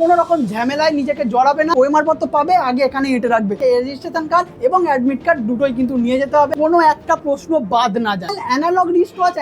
কোনো রকম ঝামেলায় নিজেকে জড়াবে না, ওএমআর পত্র পাবে, আগে এখানে এঁটে রাখবে। রেজিস্ট্রেশন কার্ড এবং অ্যাডমিট কার্ড দুটোই কিন্তু নিয়ে যেতে হবে। কোনো একটা প্রশ্ন বাদ না যায়। অ্যানালগ রিস্ট ওয়াচ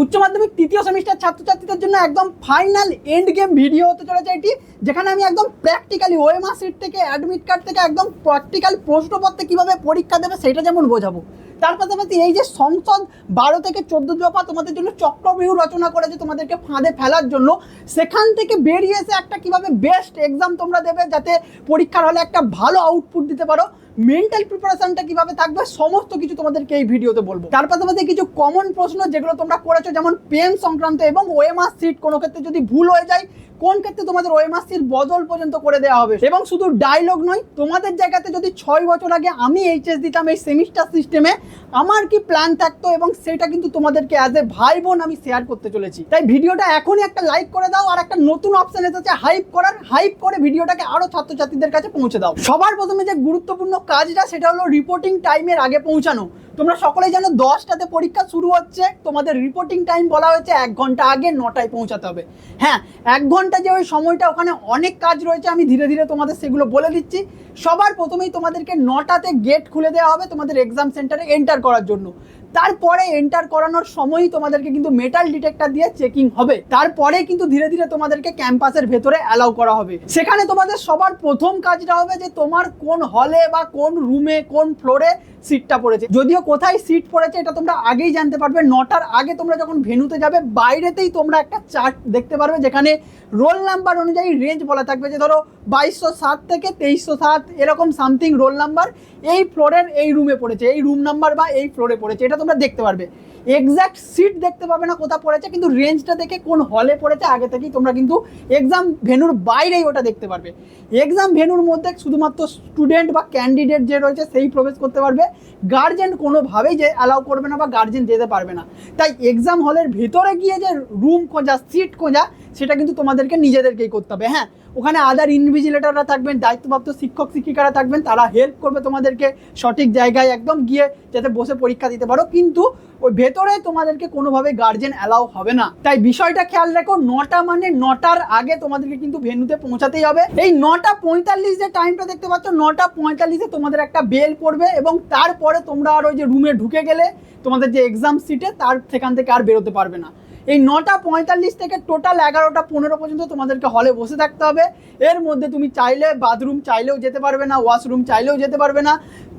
উচ্চ মাধ্যমিক তৃতীয় সেমিস্টার ছাত্রছাত্রীদের জন্য একদম ফাইনাল এন্ড গেম ভিডিও হতে চলেছে এটি, যেখানে আমি একদম প্র্যাকটিক্যালি ওএমআর সিট থেকে অ্যাডমিট কার্ড থেকে একদম প্র্যাকটিক্যাল প্রশ্নপত্রে কীভাবে পরীক্ষা দেবে সেটা যেমন বোঝাবো। তার পাশাপাশি এই যে সংসদ বারো থেকে চোদ্দ দফা তোমাদের জন্য চক্রবিহু রচনা করেছে তোমাদেরকে ফাঁদে ফেলার জন্য, সেখান থেকে বেরিয়ে এসে একটা কীভাবে বেস্ট এক্সাম তোমরা দেবে যাতে পরীক্ষার হলে একটা ভালো আউটপুট দিতে পারো মেন্টাল প্রিপারেশনটা কীভাবে থাকবে সমস্ত কিছু তোমাদেরকে এই ভিডিওতে বলব। তার পাশাপাশি কিছু কমন প্রশ্ন যেগুলো তোমরা করেছ, যেমন পেন সংক্রান্ত এবং ওএমআর সিট কোনো ক্ষেত্রে যদি ভুল হয়ে যায় কোন ক্ষেত্রে তোমাদের ওএমআর সিট বদল পর্যন্ত করে দেওয়া হবে? এবং শুধু ডায়লগ নয়, তোমাদের জায়গাতে যদি ছয় বছর আগে আমি এইচএস দিতাম এই সেমিস্টার সিস্টেমে আমার কি প্ল্যান থাকতো এবং সেটা কিন্তু তোমাদেরকে অ্যাজ এ ভাই বোন আমি শেয়ার করতে চলেছি। তাই ভিডিওটা এখনই একটা লাইক করে দাও আর একটা নতুন অপশন এসেছে হাইপ করার হাইপ করে ভিডিওটাকে আরও ছাত্রছাত্রীদের কাছে পৌঁছে দাও। সবার প্রথমে যে গুরুত্বপূর্ণ কাজটা, সেটা হলো রিপোর্টিং টাইমের আগে পৌঁছানো। তোমরা সকলেই জানো দশটাতে পরীক্ষা শুরু হচ্ছে, তোমাদের রিপোর্টিং টাইম বলা হয়েছে এক ঘণ্টা আগে নটায় পৌঁছাতে হবে। হ্যাঁ এক ঘণ্টা যে ওই সময়টা ওখানে অনেক কাজ রয়েছে, আমি ধীরে ধীরে তোমাদের সেগুলো বলে দিচ্ছি। সবার প্রথমেই তোমাদেরকে নটাতে গেট খুলে দেওয়া হবে তোমাদের এক্সাম সেন্টারে এন্টার করার জন্য। তারপরে এন্টার করানোর সময়ই তোমাদেরকে কিন্তু মেটাল ডিটেক্টর দিয়ে চেকিং হবে। তারপরে কিন্তু ধীরে ধীরে তোমাদেরকে ক্যাম্পাসের ভেতরে অ্যালাউ করা হবে। সেখানে তোমাদের সবার প্রথম কাজটা হবে যে তোমার কোন হলে বা কোন রুমে কোন ফ্লোরে সিটটা পড়েছে। যদিও কোথায় সিট পড়েছে এটা তোমরা আগেই জানতে পারবে। নটার আগে তোমরা যখন ভেনুতে যাবে, বাইরেতেই তোমরা একটা চার্ট দেখতে পারবে যেখানে রোল নাম্বার অনুযায়ী রেঞ্জ বলা থাকবে। যে ধরো বাইশশো সাত থেকে তেইশশো সাত, এরকম সামথিং রোল নাম্বার এই ফ্লোরের এই রুমে পড়েছে, এই রুম নাম্বার বা এই ফ্লোরে পড়েছে, এটা তোমরা দেখতে পারবে। এক্স্যাক্ট সিট দেখতে পাবে না কোথা পড়েছে, কিন্তু রেঞ্জটা দেখে কোন হলে পড়েছে, আগে থেকেই তোমরা কিন্তু এক্সাম ভেনুর বাইরেই ওটা দেখতে পারবে। এক্সাম ভেনুর মধ্যে শুধুমাত্র স্টুডেন্ট বা ক্যান্ডিডেট যে রয়েছে, সেই প্রবেশ করতে পারবে। গার্জেন কোনোভাবেই যে অ্যালাউ করবে না বা গার্জেন যেতে পারবে না। তাই এক্সাম হলের ভিতরে গিয়ে যে রুম খোঁজা সিট খোঁজা, সেটা কিন্তু তোমাদেরকে নিজেদেরকেই করতে হবে। হ্যাঁ ওখানে আদার ইনভিজিলেটাররা থাকবেন, দায়িত্বপ্রাপ্ত শিক্ষক, শিক্ষিকারা থাকবেন, তারা হেল্প করবে তোমাদেরকে সঠিক জায়গায় একদম গিয়ে যাতে বসে পরীক্ষা দিতে পারো। কিন্তু ওই ভেতরে তোমাদেরকে কোনোভাবে গার্জেন অ্যালাউ হবে না। তাই বিষয়টা খেয়াল রাখো, নটা মানে নটার আগে তোমাদেরকে কিন্তু ভেন্যুতে পৌঁছাতেই হবে। এই নটা পঁয়তাল্লিশ যে টাইমটা দেখতে পাচ্ছ, নটা পঁয়তাল্লিশে তোমাদের একটা বেল পড়বে এবং তারপরে তোমরা আর ওই যে রুমে ঢুকে গেলে তোমাদের যে এক্সাম সিটে তার সেখান থেকে আর বেরোতে পারবে না। এই নটা পঁয়তাল্লিশ থেকে টোটাল এগারোটা পনেরো পর্যন্ত তোমাদেরকে হলে বসে থাকতে হবে। এর মধ্যে তুমি চাইলে বাথরুম চাইলেও যেতে পারবে না ওয়াশরুম চাইলেও যেতে পারবে না,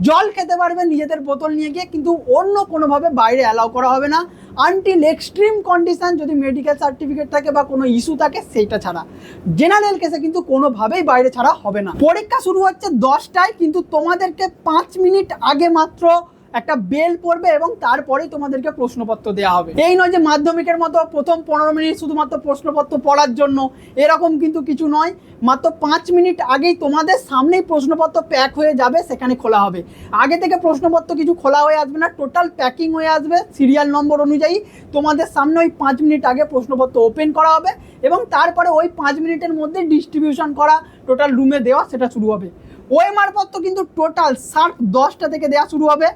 জল খেতে পারবে নিজেদের বোতল নিয়ে গিয়ে, কিন্তু অন্য কোনোভাবে বাইরে অ্যালাউ করা হবে না। আনটিল এক্সট্রিম কন্ডিশন যদি মেডিকেল সার্টিফিকেট থাকে বা কোনো ইস্যু থাকে, সেইটা ছাড়া। জেনারেল কেসে কিন্তু কোনোভাবেই বাইরে ছাড়া হবে না। পরীক্ষা শুরু হচ্ছে দশটায়, কিন্তু তোমাদেরকে পাঁচ মিনিট আগে মাত্র একটা বেল পড়বে এবং তারপরেই তোমাদেরকে প্রশ্নপত্র দেওয়া হবে। এই নয় যে মাধ্যমিকের মতো প্রথম পনেরো মিনিট শুধুমাত্র প্রশ্নপত্র পড়ার জন্য, এরকম কিন্তু কিছু নয়। মাত্র পাঁচ মিনিট আগেই তোমাদের সামনেই প্রশ্নপত্র প্যাক হয়ে যাবে, সেখানে খোলা হবে। আগে থেকে প্রশ্নপত্র কিছু খোলা হয়ে আসবে না, টোটাল প্যাকিং হয়ে আসবে সিরিয়াল নম্বর অনুযায়ী। তোমাদের সামনে ওই পাঁচ মিনিট আগে প্রশ্নপত্র ওপেন করা হবে এবং তারপরে ওই পাঁচ মিনিটের মধ্যে ডিস্ট্রিবিউশন করা, টোটাল রুমে দেওয়া, সেটা শুরু হবে। ওএমআর পত্র কিন্তু টোটাল সার্ট দশটা থেকে দেওয়া শুরু হবে।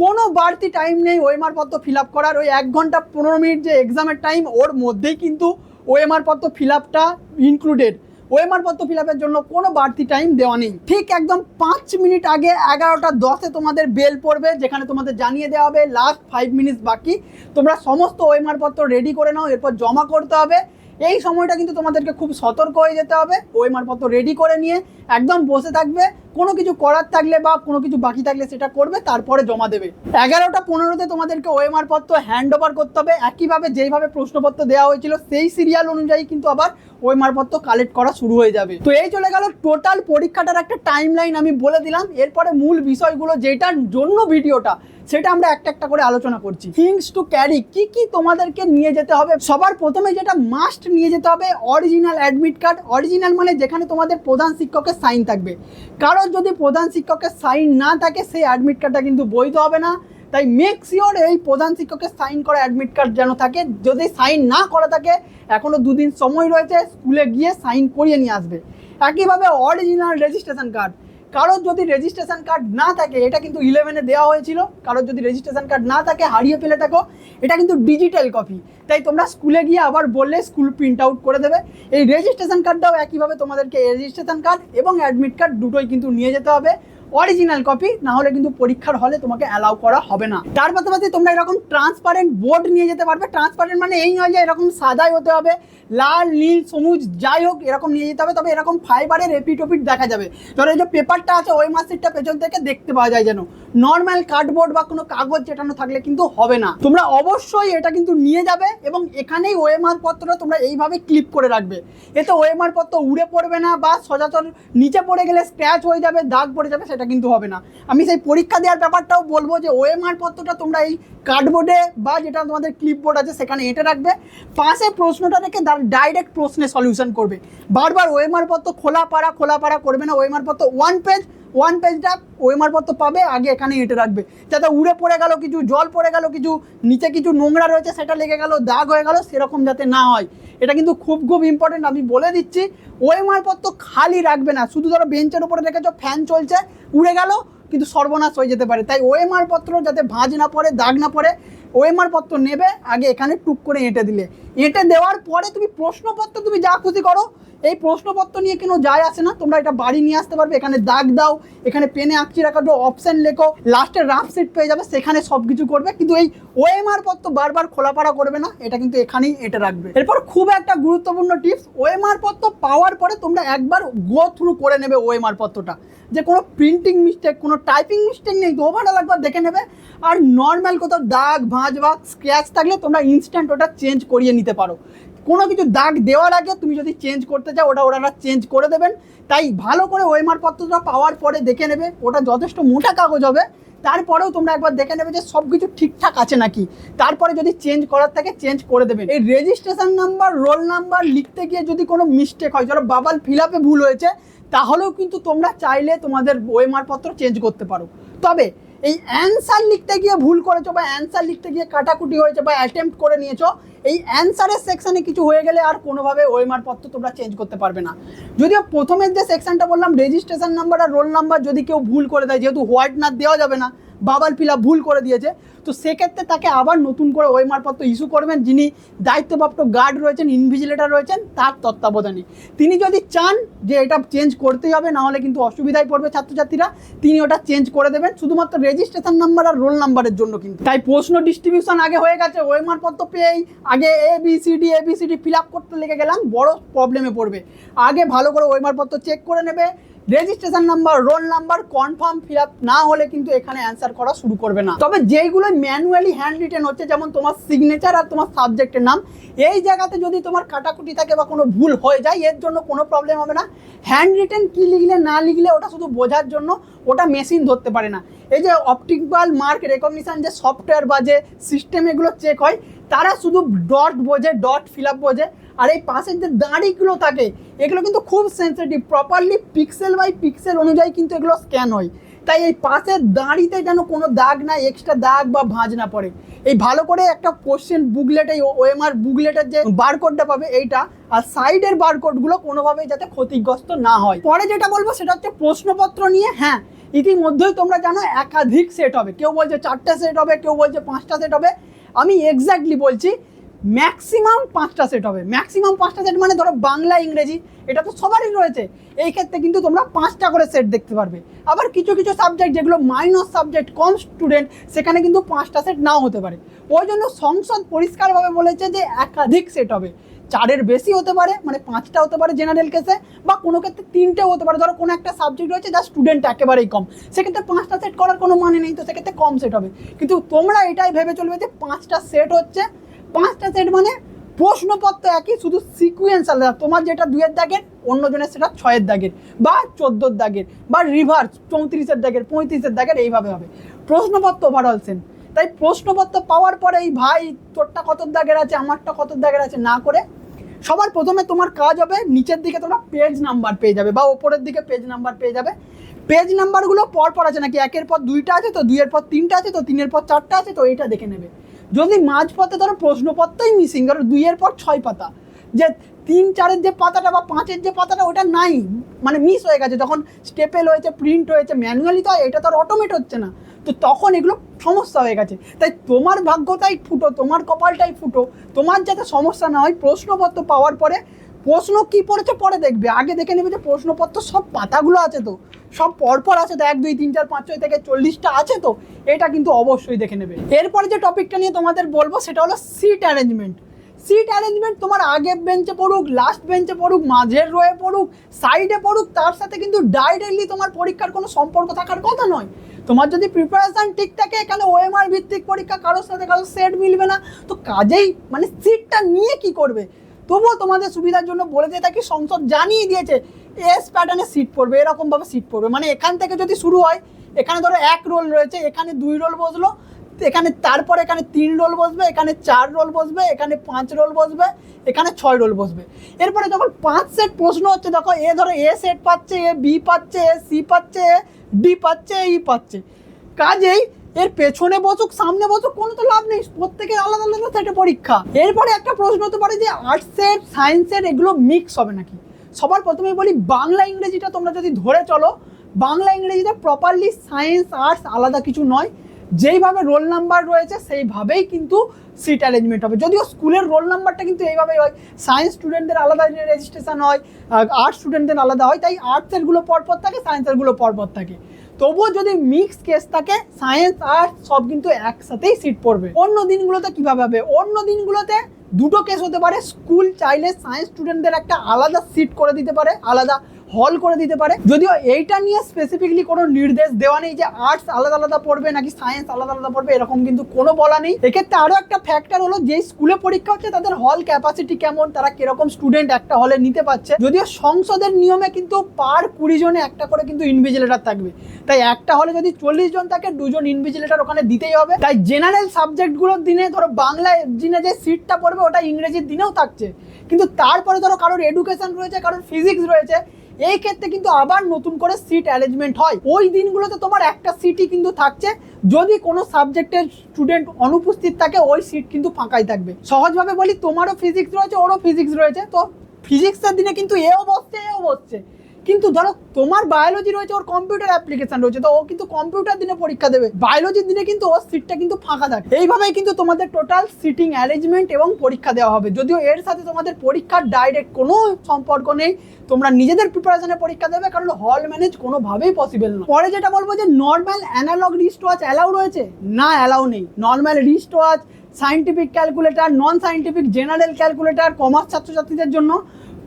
কোনো বাড়তি টাইম নেই ওএমআর পত্র ফিল আপ করার। ওই এক ঘণ্টা পনেরো মিনিট যে এক্সামের টাইম ওর মধ্যেই কিন্তু ওএমআর পত্র ফিল আপটা ইনক্লুডেড ওএমআর পত্র ফিল আপের জন্য কোনো বাড়তি টাইম দেওয়া নেই। ঠিক একদম পাঁচ মিনিট আগে এগারোটা দশে তোমাদের বেল পড়বে, যেখানে তোমাদের জানিয়ে দেওয়া হবে লাস্ট ফাইভ মিনিটস বাকি। তোমরা সমস্ত ওএমআর পত্র রেডি করে নাও, এরপর জমা করতে হবে। এই সময়টা কিন্তু তোমাদেরকে খুব সতর্ক হয়ে যেতে হবে। ওএমআর পত্র রেডি করে নিয়ে একদম বসে থাকবে। কোনো কিছু করার থাকলে বা কোনো কিছু বাকি থাকলে সেটা করবে, তারপরে জমা দেবে। এগারোটা পনেরোতে তোমাদেরকে ওএমআর পত্র হ্যান্ড ওভার করতে হবে। একইভাবে যেইভাবে প্রশ্নপত্র দেওয়া হয়েছিল, সেই সিরিয়াল অনুযায়ী কিন্তু আবার ওএমআর পত্র কালেক্ট করা শুরু হয়ে যাবে। তো এই চলে গেল টোটাল পরীক্ষাটার একটা টাইম লাইন আমি বলে দিলাম। এরপরে মূল বিষয়গুলো যেটার জন্য ভিডিওটা, সেটা আমরা একটা একটা করে আলোচনা করছি। থিংস টু ক্যারি কি কি তোমাদেরকে নিয়ে যেতে হবে? সবার প্রথমে যেটা মাস্ট নিয়ে যেতে হবে অরিজিনাল অ্যাডমিট কার্ড অরিজিনাল মানে যেখানে তোমাদের প্রধান শিক্ষকের সাইন থাকবে। কারণ যদি প্রধান শিক্ষকের সাইন না থাকে, সেই অ্যাডমিট কার্ডটা কিন্তু বৈধ হবে না। তাই মেক শিওর এই প্রধান শিক্ষকের সাইন করা অ্যাডমিট কার্ড যেন থাকে। যদি সাইন না করা থাকে এখনও দুদিন সময় রয়েছে, স্কুলে গিয়ে সাইন করিয়ে নিয়ে আসবে। একইভাবে অরিজিনাল রেজিস্ট্রেশন কার্ড কারোর যদি রেজিস্ট্রেশন কার্ড না থাকে, এটা কিন্তু ইলেভেনে দেওয়া হয়েছিল। কারোর যদি রেজিস্ট্রেশন কার্ড না থাকে, হারিয়ে ফেলে থাকো। এটা কিন্তু ডিজিটাল কপি তাই তোমরা স্কুলে গিয়ে আবার বললে স্কুল প্রিন্ট আউট করে দেবে। এই রেজিস্ট্রেশন কার্ডটাও একইভাবে তোমাদেরকে রেজিস্ট্রেশন কার্ড এবং অ্যাডমিট কার্ড দুটোই কিন্তু নিয়ে যেতে হবে। অরিজিনাল কপি না হলে কিন্তু পরীক্ষার হলে তোমাকে অ্যালাউ করা হবে না। তার পাশাপাশি তোমরা এরকম ট্রান্সপারেন্ট বোর্ড নিয়ে যেতে পারবে। ট্রান্সপারেন্ট মানে এই নয় যে এরকম সাদাই হতে হবে, লাল, নীল, সবুজ, যাই হোক, এরকম নিয়ে যেতে হবে। তবে এরকম ফাইবারের এপিট ওপিট দেখা যাবে। ধরো এই যে পেপারটা আছে, ওই মাসিকটা পেছন থেকে দেখতে পাওয়া যায় যেন। নর্মাল কার্ডবোর্ড বা কোনো কাগজ চেটানো থাকলে কিন্তু হবে না। তোমরা অবশ্যই এটা কিন্তু নিয়ে যাবে এবং এখানেই ওএমআর পত্রটা তোমরা এইভাবে ক্লিপ করে রাখবে। এতে ওএমআর পত্র উড়ে পড়বে না বা সচরাচর নিচে পড়ে গেলে স্ক্র্যাচ হয়ে যাবে, দাগ পড়ে যাবে, সেটা কিন্তু হবে না। আমি সেই পরীক্ষা দেওয়ার ব্যাপারটাও বলব যে ওএমআর পত্রটা তোমরা এই কার্ডবোর্ডে বা যেটা তোমাদের ক্লিপবোর্ড আছে সেখানে এঁটে রাখবে। পাশে প্রশ্নটা রেখে ডাইরেক্ট প্রশ্নে সলিউশন করবে। বারবার ওএমআর পত্র খোলা পাড়া খোলা পাড়া করবে না। ওএমআর পত্র ওয়ান পেজ ওয়ান পেজটা ওএমআর পত্র পাবে, আগে এখানে এঁটে রাখবে। যাতে উড়ে পড়ে গেল কিছু, জল পড়ে গেল কিছু, নিচে কিছু নোংরা রয়েছে, সেটা লেগে গেল, দাগ হয়ে গেল, সেরকম যাতে না হয়। এটা কিন্তু খুব খুব ইম্পর্টেন্ট আমি বলে দিচ্ছি, ওএমআর পত্র খালি রাখবে না। শুধু ধরো বেঞ্চের উপরে রেখেছো ফ্যান চলছে, উড়ে গেল, কিন্তু সর্বনাশ হয়ে যেতে পারে। তাই ওএমআর পত্র যাতে ভাঁজ না পড়ে, দাগ না পড়ে, ওএমআর পত্র নেবে, আগে এখানে টুক করে এঁটে দিলে। এঁটে দেওয়ার পরে তুমি প্রশ্নপত্র, তুমি যা খুশি করো এই প্রশ্নপত্র নিয়ে কোনো যায় আসে না। তোমরা এটা বাড়ি নিয়ে আসতে পারবে, এখানে দাগ দাও, এখানে পেনে আঁকছি রাখা অপশান লেখো লাস্টে রাফ সিট পেয়ে যাবে, সেখানে সব কিছু করবে, কিন্তু এই ওএমআর পত্র বারবার খোলাপাড়া করবে না, এটা কিন্তু এখানেই এটা রাখবে। এরপর খুব একটা গুরুত্বপূর্ণ টিপস ওএমআর পত্র পাওয়ার পরে তোমরা একবার গো থ্রু করে নেবে ওএমআর পত্রটা। যে কোনো প্রিন্টিং মিস্টেক কোনো টাইপিং মিস্টেক নেই তো ওভারঅল একবার দেখে নেবে। আর নর্মাল কোথাও দাগ, ভাঁজ বা স্ক্র্যাচ থাকলে তোমরা ইনস্ট্যান্ট ওটা চেঞ্জ করিয়ে নিতে পারো। কোনো কিছু দাগ দেওয়ার আগে তুমি যদি চেঞ্জ করতে চাও, ওটা ওনারা চেঞ্জ করে দেবেন। তাই ভালো করে ওয়েমার পত্রটা পাওয়ার পরে দেখে নেবে, ওটা যথেষ্ট মোটা কাগজ হবে। তারপরেও তোমরা একবার দেখে নেবে যে সব কিছু ঠিকঠাক আছে নাকি। তারপরে যদি চেঞ্জ করার থাকে চেঞ্জ করে দেবেন। এই রেজিস্ট্রেশন নাম্বার রোল নাম্বার লিখতে গিয়ে যদি কোনো মিস্টেক হয়, ধরো বাবাল ফিল আপে ভুল হয়েছে, তাহলেও কিন্তু তোমরা চাইলে তোমাদের ওয়েমার পত্র চেঞ্জ করতে পারো। তবে এই অ্যান্সার লিখতে গিয়ে ভুল করেছ বা অ্যান্সার লিখতে গিয়ে কাটাকুটি হয়েছে বা অ্যাটেম্প্ট করে নিয়েছো, এই অ্যান্সারের সেকশানে কিছু হয়ে গেলে আর কোনোভাবে ওয়েমার পত্র তোমরা চেঞ্জ করতে পারবে না। যদিও প্রথমের যে সেকশানটা বললাম রেজিস্ট্রেশন নাম্বার আর রোল নাম্বার যদি কেউ ভুল করে দেয়, যেহেতু হোয়াইট না দেওয়া যাবে না বাবার পিলা ভুল করে দিয়েছে তো সেক্ষেত্রে তাকে আবার নতুন করে ওয়েমার পত্র ইস্যু করবেন, যিনি দায়িত্বপ্রাপ্ত গার্ড রয়েছেন ইনভিজিলেটার রয়েছেন, তার তত্ত্বাবধানে। তিনি যদি চান যে এটা চেঞ্জ করতেই হবে, না হলে কিন্তু অসুবিধায় পড়বে ছাত্রছাত্রীরা, তিনি ওটা চেঞ্জ করে দেবেন। শুধুমাত্র রেজিস্ট্রেশন নাম্বার আর রোল নাম্বারের জন্য কিন্তু। তাই প্রশ্ন ডিস্ট্রিবিউশন আগে হয়ে গেছে ওয়েমার পত্র পেয়েই আগে A B C D A B C D fill up করতে লেগে গেলাম, বড় প্রবলেমে পড়বে। আগে ভালো করে ওয়েমার পত্র চেক করে নেবে registration number roll number confirm fill up না হলে কিন্তু এখানে অ্যান্সার করা শুরু করবে না। তবে যেইগুলো ম্যানুয়ালি হ্যান্ড রিটেন হচ্ছে, যেমন তোমার সিগনেচার আর তোমার সাবজেক্টের নাম। এই জায়গাতে যদি তোমার কাটাকুটি থাকে বা কোনো ভুল হয়ে যায়, এর জন্য কোনো প্রবলেম হবে না। হ্যান্ড রিটেন কী লিখলে, না লিখলে, ওটা শুধু বোঝার জন্য ওটা মেশিন ধরতে পারে না। এই যে অপটিক্যাল মার্ক রেকগনিশন যে সফটওয়্যার বা যে সিস্টেম এগুলো চেক হয়, তারা শুধু ডট বোঝে ডট ফিল আপ বোঝে। আর এই পাশের যে দাঁড়িগুলো থাকে, এগুলো কিন্তু খুব sensitive properly pixel by pixel অনুযায়ী কিন্তু এগুলো স্ক্যান হয়। তাই এই পাশের দাঁড়িতে যেন কোনো দাগ না এক্সট্রা দাগ বা ভাঁজ না পড়ে। এই ভালো করে একটা কোশ্চেন বুকলেট এই ওএমআর বুকলেটের যে বারকোডটা পাবে এইটা, আর সাইডের বারকোডগুলো কোনোভাবেই যাতে ক্ষতিগ্রস্ত না হয়। পরে যেটা বলব সেটা হচ্ছে প্রশ্নপত্র নিয়ে হ্যাঁ ইতিমধ্যেই তোমরা জানো একাধিক সেট হবে। কেউ বলছে চারটে সেট হবে, কেউ বলছে পাঁচটা সেট হবে। আমি এক্স্যাক্টলি বলছি ম্যাক্সিমাম পাঁচটা সেট হবে। ম্যাক্সিমাম পাঁচটা সেট মানে ধরো বাংলা, ইংরেজি, এটা তো সবারই রয়েছে। এই ক্ষেত্রে কিন্তু তোমরা পাঁচটা করে সেট দেখতে পারবে। আবার কিছু কিছু সাবজেক্ট যেগুলো মাইনর সাবজেক্ট কম স্টুডেন্ট সেখানে কিন্তু পাঁচটা সেট নাও হতে পারে। ওই জন্য সংসদ পরিষ্কারভাবে বলেছে যে একাধিক সেট হবে। চারের বেশি হতে পারে মানে পাঁচটা হতে পারে জেনারেল কেসে বা কোনো ক্ষেত্রে তিনটেও হতে পারে। ধরো কোনো একটা সাবজেক্ট রয়েছে যা স্টুডেন্ট একেবারেই কম। সেক্ষেত্রে পাঁচটা সেট করার কোনো মানে নেই, তো সেক্ষেত্রে কম সেট হবে। কিন্তু তোমরা এটাই ভেবে চলবে যে পাঁচটা সেট হচ্ছে পাঁচটা সেট মানে প্রশ্নপত্র একই, শুধু সিকুয়েন্স আলাদা। তোমার যেটা দুয়ের দাগের, অন্যজনের সেটা ছয়ের দাগের, বা চোদ্দোর দাগের, বা রিভার্স চৌত্রিশের দাগের, পঁয়ত্রিশের দাগের, এইভাবে হবে। প্রশ্নপত্র ওভারঅল সেম তাই প্রশ্নপত্র পাওয়ার পরে এই ভাই, তোরটা কত দাগের আছে, আমারটা কত দাগের আছে, না করে সবার প্রথমে তোমার কাজ হবে, নিচের দিকে তোমরা পেজ নাম্বার পেয়ে যাবে, বা ওপরের দিকে পেজ নাম্বার পেয়ে যাবে। পেজ নাম্বারগুলো পর পর আছে নাকি, একের পর দুইটা আছে তো, দুইয়ের পর তিনটা আছে তো, তিনের পর চারটা আছে তো, এইটা দেখে নেবে। যদি মাঝপথে ধরো প্রশ্নপত্রই মিসিং ধরো দুইয়ের পর ছয় পাতা, যে তিন চারের যে পাতাটা বা পাঁচের যে পাতাটা ওটা নাই মানে মিস হয়ে গেছে, যখন স্টেপেল হয়েছে প্রিন্ট হয়েছে ম্যানুয়ালি তো এটা তো আর অটোমেট হচ্ছে না, তো তখন এগুলো সমস্যা হয়ে গেছে। তাই তোমার ভাগ্যটাই ফুটো, তোমার কপালটাই ফুটো, তোমার যাতে সমস্যা না হয়, প্রশ্নপত্র পাওয়ার পরে প্রশ্ন কি পড়েছে পরে দেখবে। আগে দেখে নেবে যে প্রশ্নপত্র সব পাতাগুলো আছে তো। সব পরপর আছে তো, এক, দুই, তিন, চার, পাঁচ, ছয় থেকে চল্লিশটা আছে তো। এটা কিন্তু অবশ্যই দেখে নেবে। এরপরে যে টপিকটা নিয়ে তোমাদের বলব, সেটা হলো সিট অ্যারেঞ্জমেন্ট সিট অ্যারেঞ্জমেন্ট তোমার আগের বেঞ্চে পড়ুক লাস্ট বেঞ্চে পড়ুক, মাঝের রয়ে পড়ুক সাইডে পড়ুক, তার সাথে কিন্তু ডাইরেক্টলি তোমার পরীক্ষার কোনো সম্পর্ক থাকার কথা নয়। তোমার যদি প্রিপারেশান ঠিক থাকে, এখানে ওএমআর ভিত্তিক পরীক্ষা, কারোর সাথে কারোর সেট মিলবে না। তো কাজেই মানে সিটটা নিয়ে কি করবে? তবুও তোমাদের সুবিধার জন্য বলে দিয়ে থাকি সংসদ জানিয়ে দিয়েছে। এস প্যাটার্নে সিট পড়বে, এরকমভাবে সিট পড়বে। মানে এখান থেকে যদি শুরু হয়, এখানে ধরো এক রোল রয়েছে, এখানে দুই রোল বসল, এখানে তারপর এখানে তিন রোল বসবে, এখানে চার রোল বসবে, এখানে পাঁচ রোল বসবে, এখানে ছয় রোল বসবে। এরপরে যখন পাঁচ সেট প্রশ্ন হচ্ছে, দেখো এ ধরো এ সেট পাচ্ছে, এ বি পাচ্ছে, এ সি পাচ্ছে, এ ডি পাচ্ছে ই পাচ্ছে। কাজেই এর পেছনে বসুক, সামনে বসুক, কোনো তো লাভ নেই। প্রত্যেকের আলাদা আলাদা সেটে পরীক্ষা। এরপরে একটা প্রশ্ন হতে পারে যে আর্টসের সায়েন্সের এগুলো মিক্স হবে নাকি? সবার প্রথমেই বলি, বাংলা ইংরেজিটা তোমরা যদি ধরে চলো, বাংলা ইংরেজিটা প্রপারলি সায়েন্স আর্টস আলাদা কিছু নয়। যেইভাবে রোল নাম্বার রয়েছে, সেইভাবেই কিন্তু সিট অ্যারেঞ্জমেন্ট হবে। যদিও স্কুলের রোল নাম্বারটা কিন্তু এইভাবেই হয়। সায়েন্স স্টুডেন্টদের আলাদা রেজিস্ট্রেশন হয় আর্টস স্টুডেন্টদের আলাদা হয়। তাই আর্টসেরগুলো পরপর থাকে সায়েন্সেরগুলো পরপর থাকে। তবুও যদি মিক্স কেস থাকে সায়েন্স আর্টস সব কিন্তু একসাথেই সিট পড়বে। অন্য দিনগুলোতে কীভাবে হবে? অন্য দিনগুলোতে দুটো কেস হতে পারে। স্কুল চাইলে সায়েন্স স্টুডেন্টদের একটা আলাদা সিট করে দিতে পারে, আলাদা হল করে দিতে পারে। যদিও এইটা নিয়ে স্পেসিফিকলি কোনো নির্দেশ দেওয়া নেই যে আর্টস আলাদা আলাদা পড়বে নাকি সায়েন্স আলাদা আলাদা পড়বে, এরকম কিন্তু কোনো বলা নেই। এক্ষেত্রে আরও একটা ফ্যাক্টর হলো যে স্কুলে পরীক্ষা হচ্ছে তাদের হল ক্যাপাসিটি কেমন, তারা কীরকম স্টুডেন্ট একটা হলে নিতে পারছে। যদিও সংসদের নিয়মে কিন্তু পার কুড়ি জনে একটা করে কিন্তু ইনভিজিলেটার থাকবে। তাই একটা হলে যদি চল্লিশ জন থাকে, দুজন ইনভিজিলেটার ওখানে দিতেই হবে। তাই জেনারেল সাবজেক্টগুলোর দিনে ধরো বাংলা দিনে যে সিটটা পড়বে, ওটা ইংরেজির দিনেও থাকছে। কিন্তু তারপরে ধরো কারোর এডুকেশন রয়েছে, কারোর ফিজিক্স রয়েছে এই ক্ষেত্রে কিন্তু আবার নতুন করে সিট অ্যারেঞ্জমেন্ট হয়। ওই দিনগুলোতে তোমার একটা সিটই কিন্তু থাকছে। যদি কোনো সাবজেক্টের স্টুডেন্ট অনুপস্থিত থাকে, ওই সিট কিন্তু ফাঁকাই থাকবে। সহজভাবে বলি, তোমারও ফিজিক্স রয়েছে, ওরও ফিজিক্স রয়েছে। তো ফিজিক্সের দিনে কিন্তু এও বসছে এও বসছে। কিন্তু ধরো, তোমার বায়োলজি রয়েছে, ওর কম্পিউটার অ্যাপ্লিকেশন রয়েছে, তো ও কিন্তু কম্পিউটার দিনে পরীক্ষা দেবে। বায়োলজির দিনে কিন্তু ওর সিটটা কিন্তু ফাঁকা থাকে। এইভাবেই কিন্তু তোমাদের টোটাল সিটিং অ্যারেঞ্জমেন্ট এবং পরীক্ষা দেওয়া হবে। যদিও এর সাথে তোমাদের পরীক্ষার ডাইরেক্ট কোনো সম্পর্ক নেই, তোমরা নিজেদের প্রিপারেশনে পরীক্ষা দেবে, কারণ হল ম্যানেজ কোনোভাবেই পসিবল নয়। পরে যেটা বলব যে normal analog wrist watch allow রয়েছে? না অ্যালাউ নেই। Normal wrist watch scientific calculator non scientific general calculator commerce ছাত্রছাত্রীদের জন্য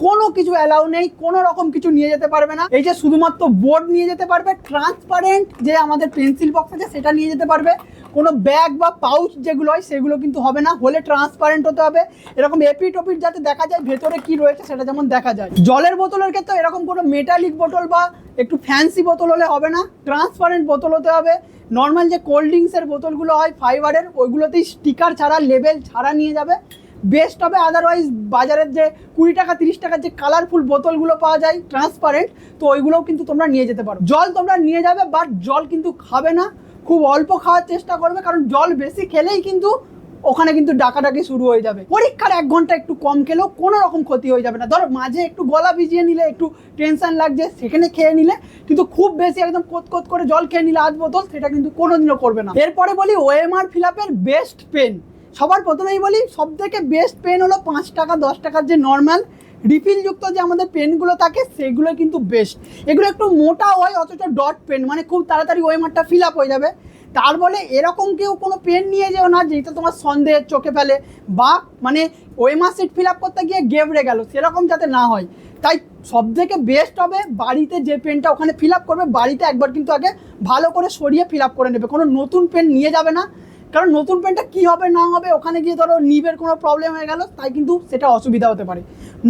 কোনো কিছু অ্যালাউ নেই, কোনো রকম কিছু নিয়ে যেতে পারবে না। এই যে শুধুমাত্র বোর্ড নিয়ে যেতে পারবে ট্রান্সপারেন্ট যে আমাদের পেন্সিল বক্স আছে সেটা নিয়ে যেতে পারবে। কোনো ব্যাগ বা পাউচ যেগুলো হয় সেগুলো কিন্তু হবে না, হলে ট্রান্সপারেন্ট হতে হবে। এরকম এপিট ওপিট যাতে দেখা যায় ভেতরে কি রয়েছে সেটা যেমন দেখা যায়। জলের বোতলের ক্ষেত্রে এরকম কোনো মেটালিক বোতল বা একটু ফ্যান্সি বোতল হলে হবে না ট্রান্সপারেন্ট বোতল হতে হবে। নর্মাল যে কোল্ড ড্রিঙ্কসের বোতলগুলো হয় ফাইবারের ওইগুলোতেই স্টিকার ছাড়া লেবেল ছাড়া নিয়ে যাবে। বেস্ট হবে আদারওয়াইজ বাজারের যে কুড়ি টাকা, তিরিশ টাকার যে কালারফুল বোতলগুলো পাওয়া যায় ট্রান্সপারেন্ট তো ওইগুলোও কিন্তু তোমরা নিয়ে যেতে পারো। জল তোমরা নিয়ে যাবে বাট জল কিন্তু খাবে না। খুব অল্প খাওয়ার চেষ্টা করবে, কারণ জল বেশি খেলেই কিন্তু ওখানে কিন্তু ডাকাডাকি শুরু হয়ে যাবে। পরীক্ষার এক ঘণ্টা একটু কম খেলেও কোনো রকম ক্ষতি হয়ে যাবে না। ধরো মাঝে একটু গলা ভিজিয়ে নিলে, একটু টেনশন লাগছে, সেখানে খেয়ে নিলে, কিন্তু খুব বেশি একদম কোত কোত করে জল খেয়ে নিলে আধ বোতল, সেটা কিন্তু কোনোদিনও করবে না। এরপরে বলি ওএমআর ফিল আপের বেস্ট পেন সবার প্রথমেই বলি সব থেকে বেস্ট পেন হলো পাঁচ টাকা, দশ টাকার যে নর্মাল রিফিলযুক্ত যে আমাদের পেনগুলো থাকে সেগুলো কিন্তু বেস্ট এগুলো একটু মোটা হয়, অথচ ডট পেন মানে খুব তাড়াতাড়ি ওই ওয়েমারটা ফিল আপ হয়ে যাবে। তার বলে এরকম কেউ কোনো পেন নিয়ে যেও না, যেটা তোমার সন্দেহের চোখে ফেলে, বা মানে ওয়েমার সিট ফিল আপ করতে গিয়ে গেবড়ে গেল, সেরকম যাতে না হয়। তাই সব থেকে বেস্ট হবে বাড়িতে যে পেনটা ওখানে ফিল আপ করবে, বাড়িতে একবার কিন্তু আগে ভালো করে সরিয়ে ফিল আপ করে নেবে। কোনো নতুন পেন নিয়ে যাবে না কারণ নতুন পেনটা কী হবে, না হবে, ওখানে গিয়ে ধরো নিবের কোনো প্রবলেম হয়ে গেল, তাই কিন্তু সেটা অসুবিধা হতে পারে।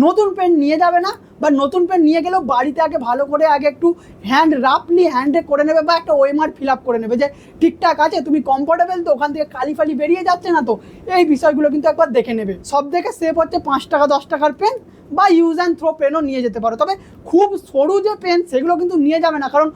নতুন পেন নিয়ে যাবে না, বা নতুন পেন নিয়ে গেলেও বাড়িতে আগে ভালো করে আগে একটু হ্যান্ড রাফলি হ্যান্ডে করে নেবে, বা একটা ওয়েমার ফিল আপ করে নেবে যে ঠিকঠাক আছে, তুমি কমফোর্টেবল তো, ওখান থেকে কালি ফালি বেরিয়ে যাচ্ছে না তো, এই বিষয়গুলো কিন্তু একবার দেখে নেবে। সব থেকে সেফ হচ্ছে পাঁচ টাকা, দশ টাকার পেন বা ইউজ অ্যান্ড থ্রো পেনও নিয়ে যেতে পারো। তবে খুব সরু যে পেন সেগুলো কিন্তু নিয়ে যাবে না, কারণ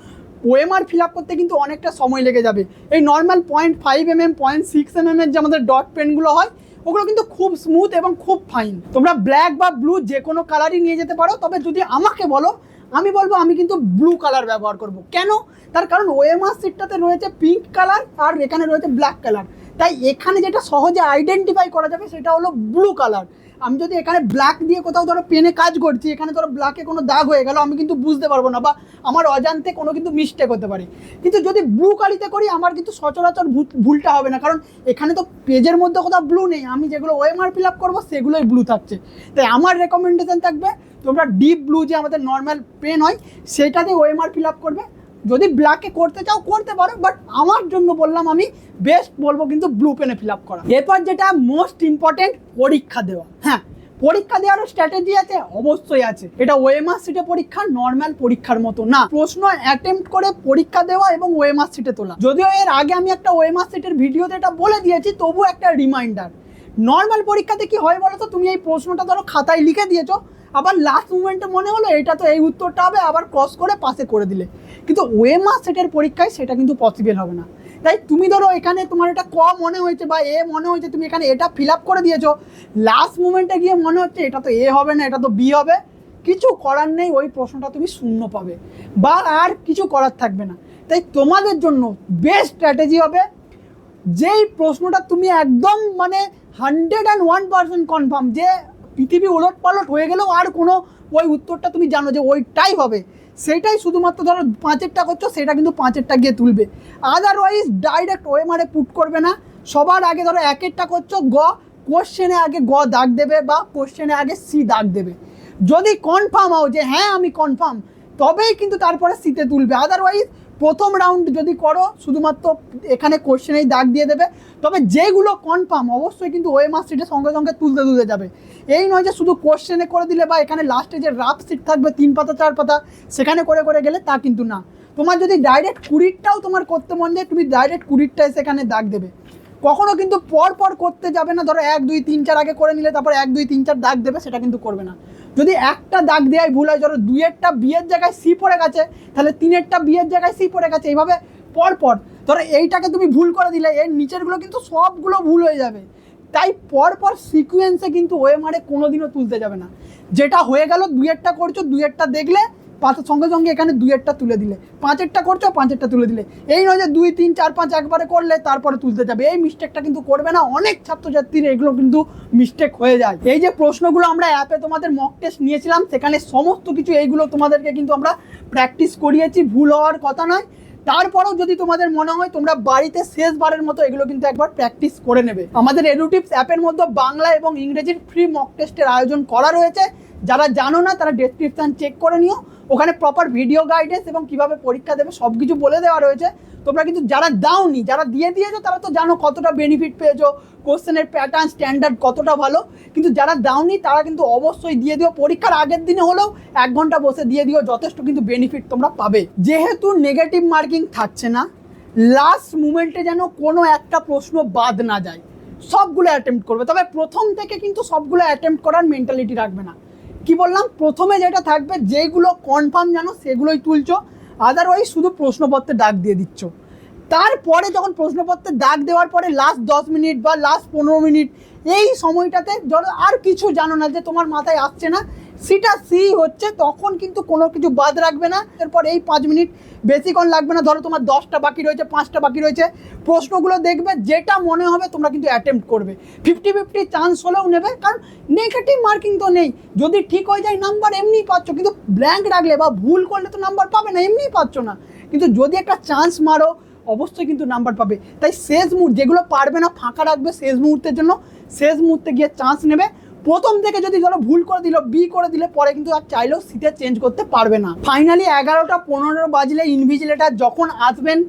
ওএমআর ফিল আপ করতে কিন্তু অনেকটা সময় লেগে যাবে। এই normal point five M M point six M M এর যে আমাদের ডট পেনগুলো হয়, ওগুলো কিন্তু খুব স্মুথ এবং খুব ফাইন তোমরা ব্ল্যাক বা ব্লু যে কোনো কালারই নিয়ে যেতে পারো, তবে যদি আমাকে বলো, আমি বলব আমি কিন্তু ব্লু কালার ব্যবহার করব। কেন? তার কারণ ওএমআর সিটটাতে রয়েছে পিঙ্ক কালার আর এখানে রয়েছে ব্ল্যাক কালার তাই এখানে যেটা সহজে আইডেন্টিফাই করা যাবে সেটা হলো ব্লু কালার আমি যদি এখানে ব্ল্যাক দিয়ে কোথাও ধরো পেনে কাজ করছি, এখানে ধরো ব্ল্যাকে কোনো দাগ হয়ে গেল, আমি কিন্তু বুঝতে পারব না বা আমার অজান্তে কোনো কিন্তু মিস্টেক হতে পারে। কিন্তু যদি ব্লু কালিতে করি, আমার কিন্তু সচরাচর ভুলটা হবে না। কারণ এখানে তো পেজের মধ্যে কোথাও ব্লু নেই। আমি যেগুলো ওএমআর ফিল আপ করব, সেগুলোই ব্লু থাকছে। তাই আমার রেকমেন্ডেশন থাকবে, তোমরা ডিপ ব্লু যে আমাদের নর্মাল পেন হয়, সেটাতে ওএমআর ফিল আপ করবে। যদি ব্ল্যাকে করতে চাও, করতে পারো বাট আমার জন্য বললাম আমি বেস্ট বলব কিন্তু ব্লু পেনে ফিল আপ করা। এরপর যেটা মোস্ট ইম্পর্টেন্ট পরীক্ষা দেওয়া। হ্যাঁ পরীক্ষা দেওয়ারও স্ট্র্যাটেজি আছে, অবশ্যই আছে। এটা ওএমআর সিটে পরীক্ষা নর্মাল পরীক্ষার মতো না। প্রশ্ন অ্যাটেম্প্ট করে পরীক্ষা দেওয়া এবং ওএমআর সিটে তোলা। যদিও এর আগে আমি একটা ওএমআর সিটের ভিডিওতে এটা বলে দিয়েছি তবু একটা রিমাইন্ডার নর্মাল পরীক্ষাতে কি হয় বলো তো তুমি এই প্রশ্নটা ধরো খাতায় লিখে দিয়েছ আবার লাস্ট মুমেন্টে মনে হলো এটা তো এই উত্তরটা হবে, আবার ক্রস করে পাশে করে দিলে। কিন্তু ওএমআর সেটের পরীক্ষায় সেটা কিন্তু পসিবল হবে না। তাই তুমি ধরো এখানে তোমার এটা ক মনে হয়েছে বা এ মনে হয়েছে, তুমি এখানে এটা ফিল আপ করে দিয়েছ। লাস্ট মুমেন্টে গিয়ে মনে হচ্ছে এটা তো এ হবে না, এটা তো বি হবে। কিছু করার নেই, ওই প্রশ্নটা তুমি শূন্য পাবে। বা আর কিছু করার থাকবে না। তাই তোমাদের জন্য বেস্ট স্ট্র্যাটেজি হবে, যেই প্রশ্নটা তুমি একদম মানে hundred and one percent confirm যে পৃথিবী ওলট পালট হয়ে গেলেও আর কোনো ওই উত্তরটা তুমি জানো যে ওইটাই হবে। সেটাই শুধুমাত্র ধরো পাঁচেরটা করছ, সেটা কিন্তু পাঁচেরটা গিয়ে তুলবে। আদারওয়াইজ ডাইরেক্ট ওএমআরে পুট করবে না। সবার আগে ধরো একেরটা করছ, গ কোশ্চেনে আগে গ দাগ দেবে বা কোশ্চেনে আগে সি দাগ দেবে। যদি কনফার্ম হও যে হ্যাঁ আমি কনফার্ম তবেই কিন্তু তারপরে সিতে তুলবে। আদারওয়াইজ প্রথম রাউন্ড যদি করো, শুধুমাত্র এখানে কোশ্চেনেই দাগ দিয়ে দেবে। তবে যেগুলো কনফার্ম অবশ্যই কিন্তু ওএমআর সিটের সঙ্গে সঙ্গে তুলতে তুলতে যাবে। এই নয় যে শুধু কোশ্চেনে করে দিলে বা এখানে লাস্টে যে রাফ সিট থাকবে, তিন পাতা, চার পাতা, সেখানে করে করে গেলে তা কিন্তু না। তোমার যদি ডাইরেক্ট কুড়িরটাও তোমার করতে মন যায়, তুমি ডাইরেক্ট কুড়িরটায় সেখানে দাগ দেবে। কখনো কিন্তু পর পর করতে যাবে না। ধরো এক, দুই, তিন, চার আগে করে নিলে তারপর এক, দুই, তিন, চার দাগ দেবে, সেটা কিন্তু করবে না। যদি একটা দাগ দেওয়াই ভুল হয়, ধরো দুইয়েরটা বিয়ের জায়গায় সি পড়ে গেছে, তাহলে তিনেরটা বিয়ের জায়গায় সি পড়ে গেছে, এইভাবে পর পর। ধরো এইটাকে তুমি ভুল করে দিলে, এর নিচেরগুলো কিন্তু সবগুলো ভুল হয়ে যাবে। তাই পর পর সিকুয়েন্সে কিন্তু ওএমআরে কোনোদিনও তুলতে যাবে না। যেটা হয়ে গেল দুইয়েরটা করছ দুইয়েরটা দেখলে, পাঁচের সঙ্গে সঙ্গে এখানে দুইয়েরটা তুলে দিলে। পাঁচেরটা করছ পাঁচেরটা তুলে দিলে। এই নয় যে দুই, তিন, চার, পাঁচ একবারে করলে, তারপরে তুলতে যাবে। এই মিস্টেকটা কিন্তু করবে না। অনেক ছাত্রছাত্রীর এগুলো কিন্তু মিস্টেক হয়ে যায়। এই যে প্রশ্নগুলো আমরা অ্যাপে তোমাদের মক টেস্ট নিয়েছিলাম, সেখানে সমস্ত কিছু এইগুলো তোমাদেরকে কিন্তু আমরা প্র্যাকটিস করিয়েছি। ভুল হওয়ার কথা নয়। তারপরেও যদি তোমাদের মনে হয় তোমরা বাড়িতে শেষবারের মতো এগুলো কিন্তু একবার প্র্যাকটিস করে নেবে। আমাদের এডুটিপস অ্যাপের মধ্যে বাংলা এবং ইংরেজির ফ্রি মক টেস্টের আয়োজন করা রয়েছে। যারা জানো না, তারা ডেসক্রিপশান চেক করে নিও। ওখানে প্রপার ভিডিও গাইডেন্স এবং কীভাবে পরীক্ষা দেবে সব কিছু বলে দেওয়া রয়েছে। তোমরা কিন্তু যারা দাওনি, যারা দিয়ে দিয়েছ, তারা তো জানো কতটা বেনিফিট পেয়েছ কোশ্চেনের প্যাটার্ন স্ট্যান্ডার্ড কতটা ভালো। কিন্তু যারা দাওনি, তারা কিন্তু অবশ্যই দিয়ে দিও। পরীক্ষার আগের দিনে হলেও এক ঘণ্টা বসে দিয়ে দিও, যথেষ্ট কিন্তু বেনিফিট তোমরা পাবে। যেহেতু নেগেটিভ মার্কিং থাকছে না লাস্ট মুমেন্টে যেন কোনো একটা প্রশ্ন বাদ না যায়। সবগুলো অ্যাটেম্প্ট করবে। তবে প্রথম থেকে কিন্তু সবগুলো অ্যাটেম্প্ট করার মেন্টালিটি রাখবে না। কি বললাম? প্রথমে যেটা থাকবে, যেগুলো কনফার্ম জানো, সেগুলোই তুলছো। আদারওয়াইজ শুধু প্রশ্নপত্রে ডাক দিয়ে দিচ্ছ। তারপরে যখন প্রশ্নপত্রে ডাক দেওয়ার পরে লাস্ট দশ মিনিট বা লাস্ট পনেরো মিনিট এই সময়টাতে ধরো আর কিছু জানো না যে তোমার মাথায় আসছে না। সেটা সি হচ্ছে, তখন কিন্তু কোনো কিছু বাদ রাখবে না। এরপর এই পাঁচ মিনিট বেশিক্ষণ লাগবে না। ধরো তোমার দশটা বাকি রয়েছে, পাঁচটা বাকি রয়েছে। প্রশ্নগুলো দেখবে, যেটা মনে হবে তোমরা কিন্তু অ্যাটেম্প্ট করবে। ফিফটি ফিফটি চান্স হলেও নেবে, কারণ নেগেটিভ মার্কিং তো নেই। যদি ঠিক হয়ে যায় নাম্বার এমনিই পাচ্ছ। কিন্তু ব্ল্যাঙ্ক রাখলে বা ভুল করলে তো নাম্বার পাবে না, এমনিই পাচ্ছ না। কিন্তু যদি একটা চান্স মারো, অবশ্যই কিন্তু নাম্বার পাবে। তাই শেষ মুহূর্ত, যেগুলো পারবে না, ফাঁকা রাখবে শেষ মুহূর্তের জন্য। শেষ মুহূর্তে গিয়ে চান্স নেবে। প্রথম থেকে যদি ধরো ভুল করে দিল বি করে দিলে পরে কিন্তু আর চাইলেও সিটে চেঞ্জ করতে পারবে না। ফাইনালি এগারোটা পনেরো বাজলে ইনভিজিলেটার যখন আসবেন,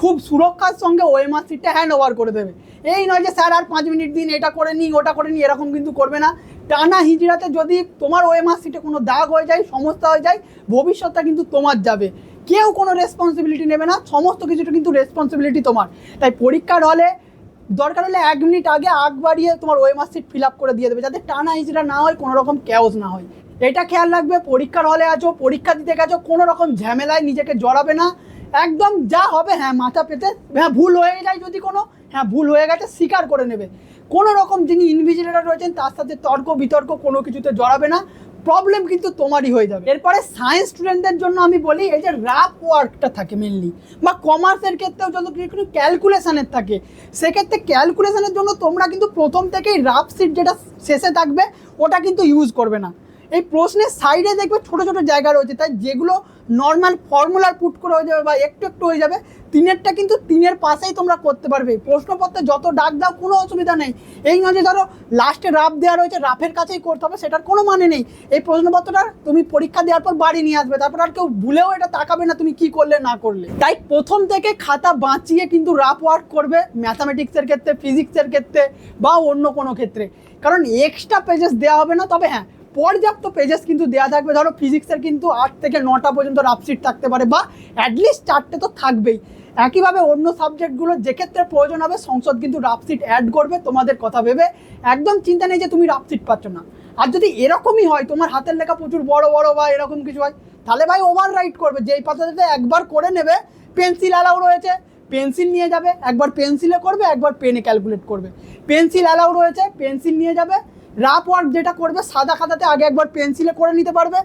খুব সুরক্ষার সঙ্গে ওএমআর সিটটা হ্যান্ড ওভার করে দেবে। এই নয় যে, স্যার, আর পাঁচ মিনিট দিন, এটা করে নিই ওটা করে নিই এরকম কিন্তু করবে না। টানা হিজড়াতে যদি তোমার ওএমআর সিটে কোনো দাগ হয়ে যায়, সমস্যা হয়ে যায়, ভবিষ্যৎটা কিন্তু তোমার যাবে। কেউ কোনো রেসপন্সিবিলিটি নেবে না, সমস্ত কিছুটা কিন্তু রেসপন্সিবিলিটি তোমার। তাই পরীক্ষার হলে দরকার হলে এক মিনিট আগে আগ বাড়িয়ে তোমার ওএমআর সিট ফিল আপ করে দিয়ে দেবে, যাতে টানা হিজড়া না হয়, কোনো রকম ক্যাওস না হয়। এটা খেয়াল রাখবে, পরীক্ষার হলে আছো, পরীক্ষা দিতে গেছো, কোনো রকম ঝামেলায় নিজেকে জড়াবে না। একদম যা হবে হ্যাঁ মাথা পেতে হ্যাঁ ভুল হয়ে যায় যদি কোনো হ্যাঁ ভুল হয়ে গেছে, স্বীকার করে নেবে। কোনো রকম যিনি ইনভিজিলেটর রয়েছেন, তার সাথে তর্ক বিতর্ক কোনো কিছুতে জড়াবে না। প্রবলেম কিন্তু তোমারই হয়ে যাবে। এরপরে সায়েন্স স্টুডেন্টদের জন্য আমি বলি, এই যে র্যাপ ওয়ার্কটা থাকে মেনলি বা কমার্সের ক্ষেত্রেও যত কোনো ক্যালকুলেশনের থাকে, সেক্ষেত্রে ক্যালকুলেশানের জন্য তোমরা কিন্তু প্রথম থেকেই রাফ সিট যেটা শেষে থাকবে, ওটা কিন্তু ইউজ করবে না। এই প্রশ্নের সাইডে দেখবে ছোট ছোট জায়গা রয়েছে, তাই যেগুলো নর্মাল ফর্মুলার পুট করে হয়ে যাবে বা একটু একটু হয়ে যাবে, তিনেরটা কিন্তু তিনের পাশেই তোমরা করতে পারবে। প্রশ্নপত্রে যত ডাক দাও, কোনো অসুবিধা নেই। এই নয় যে ধরো লাস্টে রাফ দেওয়া রয়েছে রাফের কাছেই করতে হবে, সেটার কোনো মানে নেই। এই প্রশ্নপত্রটা তুমি পরীক্ষা দেওয়ার পর বাড়ি নিয়ে আসবে, তারপর আর কেউ ভুলেও এটা তাকাবে না তুমি কি করলে, না করলে। তাই প্রথম থেকে খাতা বাঁচিয়ে কিন্তু রাফ ওয়ার্ক করবে ম্যাথামেটিক্সের ক্ষেত্রে ফিজিক্সের ক্ষেত্রে বা অন্য কোনো ক্ষেত্রে। কারণ এক্সট্রা পেজেস দেওয়া হবে না, তবে হ্যাঁ পর্যাপ্ত পেজেস কিন্তু দেওয়া থাকবে। ধরো ফিজিক্সের কিন্তু আট থেকে নটা পর্যন্ত রাফশিট থাকতে পারে বা অ্যাটলিস্ট চারটে তো থাকবেই। একইভাবে অন্য সাবজেক্টগুলো যে ক্ষেত্রে প্রয়োজন হবে, সংসদ কিন্তু রাফশিট অ্যাড করবে, তোমাদের কথা ভেবে। একদম চিন্তা নেই যে তুমি রাফশিট পাচ্ছ না। আর যদি এরকমই হয়, তোমার হাতের লেখা প্রচুর বড় বড় বা এরকম কিছু হয়, তাহলে ভাই ওভার রাইট করবে। যেই পাতাটাতে একবার করে নেবে পেন্সিল অ্যালাউ রয়েছে পেন্সিল নিয়ে যাবে, একবার পেন্সিলে করবে, একবার পেনে ক্যালকুলেট করবে। পেন্সিল অ্যালাউ রয়েছে পেন্সিল নিয়ে যাবে রাফ ওয়ার্ক যেটা করবে, সাদা খাতাতে আগে একবার পেন্সিলে করে নিতে পারবে।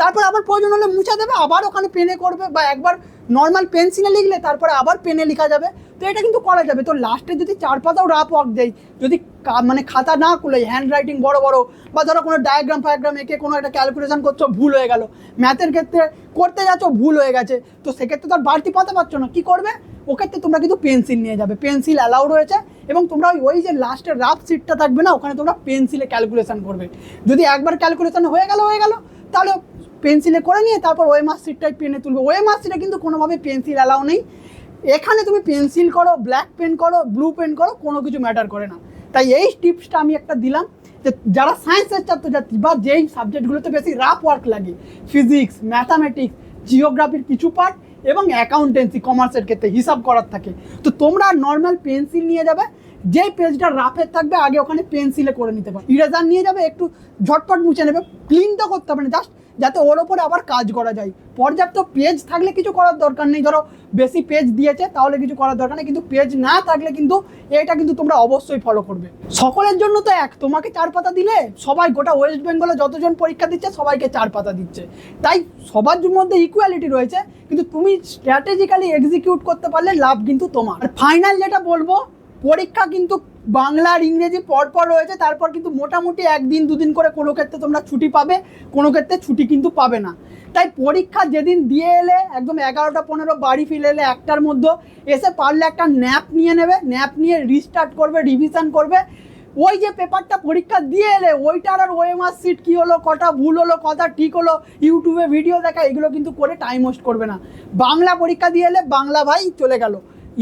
তারপর আবার প্রয়োজন হলে মুছা দেবে, আবার ওখানে পেনে করবে বা একবার নর্মাল পেন্সিলে লিখলে তারপরে আবার পেনে লেখা যাবে। তো এটা কিন্তু করা যাবে। তো লাস্টে যদি চার পাতাও রাফ ওয়ার্ক দেয় যদি মানে খাতা না খুলে হ্যান্ড রাইটিং বড় বড়, বা ধরো কোনো ডায়াগ্রাম ফায়াগ্রাম এঁকে কোনো একটা ক্যালকুলেশন করছ, ভুল হয়ে গেল। ম্যাথের ক্ষেত্রে করতে যাচ্ছ, ভুল হয়ে গেছে। তো সেক্ষেত্রে তো আর বাড়তি পাতা পাচ্ছ না। কী করবে? ওক্ষেত্রে তোমরা কিন্তু পেন্সিল নিয়ে যাবে। পেন্সিল অ্যালাউ রয়েছে। এবং তোমরা ওই- যে লাস্টের রাফ সিটটা থাকবে না, ওখানে তোমরা পেন্সিলে ক্যালকুলেশন করবে। যদি একবার ক্যালকুলেশন হয়ে গেল হয়ে গেল, তাহলে পেন্সিলে করে নিয়ে তারপর ওই মাস সিটটাই পেনে তুলবে। ওই মাস সিটে কিন্তু কোনোভাবে পেন্সিল অ্যালাউ নেই। এখানে তুমি পেন্সিল করো ব্ল্যাক পেন করো ব্লু পেন করো, কোনো কিছু ম্যাটার করে না। তাই এই টিপসটা আমি একটা দিলাম যে যারা সায়েন্সের ছাত্রছাত্রী বা যেই সাবজেক্টগুলোতে বেশি রাফ ওয়ার্ক লাগে ফিজিক্স ম্যাথামেটিক্স জিওগ্রাফির কিছু পার্ট এবং অ্যাকাউন্টেন্সি কমার্সের ক্ষেত্রে হিসাব করার থাকে। তো তোমরা নর্মাল পেন্সিল নিয়ে যাবে, যেই পেজটা রাফের থাকবে, আগে ওখানে পেন্সিলে করে নিতে পারো। ইরেজার নিয়ে যাবে, একটু ঝটপট মুছে নেবে ক্লিন তো করতে হবে না জাস্ট যাতে ওর ওপরে আবার কাজ করা যায়। পর্যাপ্ত পেজ থাকলে কিছু করার দরকার নেই। ধরো, বেশি পেজ দিয়েছে, তাহলে কিছু করার দরকার নেই। কিন্তু পেজ না থাকলে কিন্তু এটা কিন্তু তোমরা অবশ্যই ফলো করবে। সকলের জন্য তো এক, তোমাকে চার পাতা দিলে সবাই গোটা ওয়েস্ট বেঙ্গলে যতজন পরীক্ষা দিচ্ছে, সবাইকে চার পাতা দিচ্ছে। তাই সবার মধ্যে ইকুয়ালিটি রয়েছে, কিন্তু তুমি স্ট্র্যাটেজিক্যালি এক্সিকিউট করতে পারলে লাভ কিন্তু তোমার। ফাইনাল যেটা বলব, পরীক্ষা কিন্তু বাংলা আর ইংরেজি পরপর রয়েছে, তারপর কিন্তু মোটামুটি একদিন দুদিন করে কোনো ক্ষেত্রে তোমরা ছুটি পাবে, কোনো ক্ষেত্রে ছুটি কিন্তু পাবে না। তাই পরীক্ষা যেদিন দিয়ে এলে, একদম এগারোটা পনেরো বাড়ি ফিরে এলে একটার মধ্যে এসে পারলে একটা ন্যাপ নিয়ে নেবে, ন্যাপ নিয়ে রিস্টার্ট করবে রিভিশন করবে। ওই যে পেপারটা পরীক্ষা দিয়ে এলে, ওইটার আর ওএমআর সিট কী হলো, কটা ভুল হলো, কটা ঠিক হলো ইউটিউবে ভিডিও দেখা, এগুলো কিন্তু করে টাইম ওয়েস্ট করবে না। বাংলা পরীক্ষা দিয়ে এলে বাংলা ভাই চলে গেল।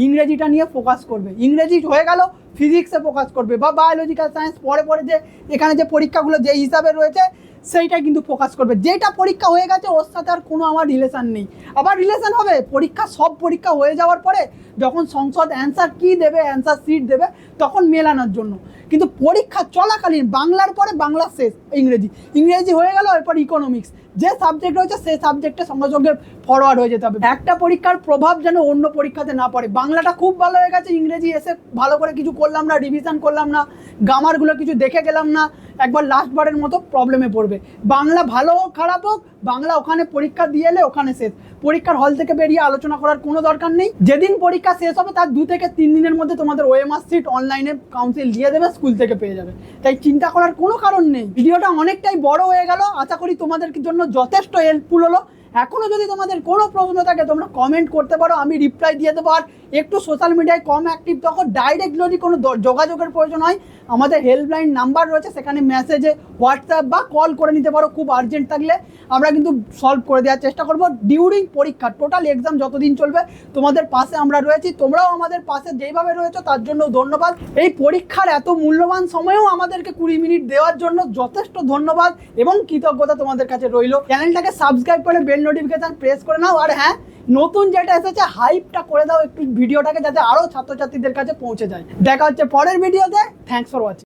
ইংরেজিটা নিয়ে ফোকাস করবে। ইংরেজি হয়ে গেল ফিজিক্সে ফোকাস করবে বা বায়োলজিক্যাল সায়েন্স পরে পরে যে এখানে যে পরীক্ষাগুলো যে হিসাবে রয়েছে, সেইটাই কিন্তু ফোকাস করবে। যেটা পরীক্ষা হয়ে গেছে, ওর সাথে আর কোনো আমার রিলেশন নেই। আবার রিলেশন হবে, পরীক্ষা, সব পরীক্ষা হয়ে যাওয়ার পরে যখন সংসদ অ্যান্সার কি দেবে অ্যান্সার সিট দেবে, তখন মেলানোর জন্য। কিন্তু পরীক্ষা চলাকালীন, বাংলার পরে বাংলা শেষ, ইংরেজি। ইংরেজি হয়ে গেল, এরপর ইকোনমিক্স যে সাবজেক্ট রয়েছে, সেই সাবজেক্টে সঙ্গে সঙ্গে ফরওয়ার্ড হয়ে যেতে হবে। একটা পরীক্ষার প্রভাব যেন অন্য পরীক্ষাতে না পড়ে। বাংলাটা খুব ভালো হয়ে গেছে, ইংরেজি এসে ভালো করে কিছু করলাম না রিভিশন করলাম না গামারগুলো কিছু দেখে গেলাম না, একবার লাস্টবারের মতো প্রবলেমে পড়বে। বাংলা ভালো হোক, খারাপ হোক, বাংলা ওখানে পরীক্ষা দিয়ে এলে ওখানে শেষ। পরীক্ষার হল থেকে বেরিয়ে আলোচনা করার কোনো দরকার নেই। যেদিন পরীক্ষা শেষ হবে, তার দু থেকে তিন দিনের মধ্যে তোমাদের ওএমআর সিট অনলাইনে কাউন্সিল দিয়ে দেবে স্কুল থেকে পেয়ে যাবে। তাই চিন্তা করার কোনো কারণ নেই। ভিডিওটা অনেকটাই বড় হয়ে গেল। আশা করি তোমাদের জন্য যথেষ্ট হেল্পফুল হলো। এখনও যদি তোমাদের কোনো প্রশ্ন থাকে, তোমরা কমেন্ট করতে পারো, আমি রিপ্লাই দিয়ে দেবো। আর একটু সোশ্যাল মিডিয়ায় কম অ্যাক্টিভ তখন ডাইরেক্ট যদি কোনো যোগাযোগের প্রয়োজন হয়, আমাদের হেল্পলাইন নাম্বার রয়েছে, সেখানে মেসেজে হোয়াটসঅ্যাপ বা কল করে নিতে পারো, খুব আর্জেন্ট থাকলে। আমরা কিন্তু সলভ করে দেওয়ার চেষ্টা করব ডিউরিং পরীক্ষা। টোটাল এক্সাম যতদিন চলবে, তোমাদের পাশে আমরা রয়েছি। তোমরাও আমাদের পাশে যেইভাবে রয়েছো, তার জন্য ধন্যবাদ। এই পরীক্ষার এত মূল্যবান সময়েও আমাদেরকে কুড়ি মিনিট দেওয়ার জন্য যথেষ্ট ধন্যবাদ এবং কৃতজ্ঞতা তোমাদের কাছে রইল। চ্যানেলটাকে সাবস্ক্রাইব করে বেল নোটিফিকেশন প্রেস করে নাও। আর হ্যাঁ নতুন যেটা এসেছে হাইপটা করে দাও একটু ভিডিওটাকে যাতে আরও ছাত্রছাত্রীদের কাছে পৌঁছে যায়। দেখা হচ্ছে পরের ভিডিওতে থ্যাংকস ফর ওয়াচিং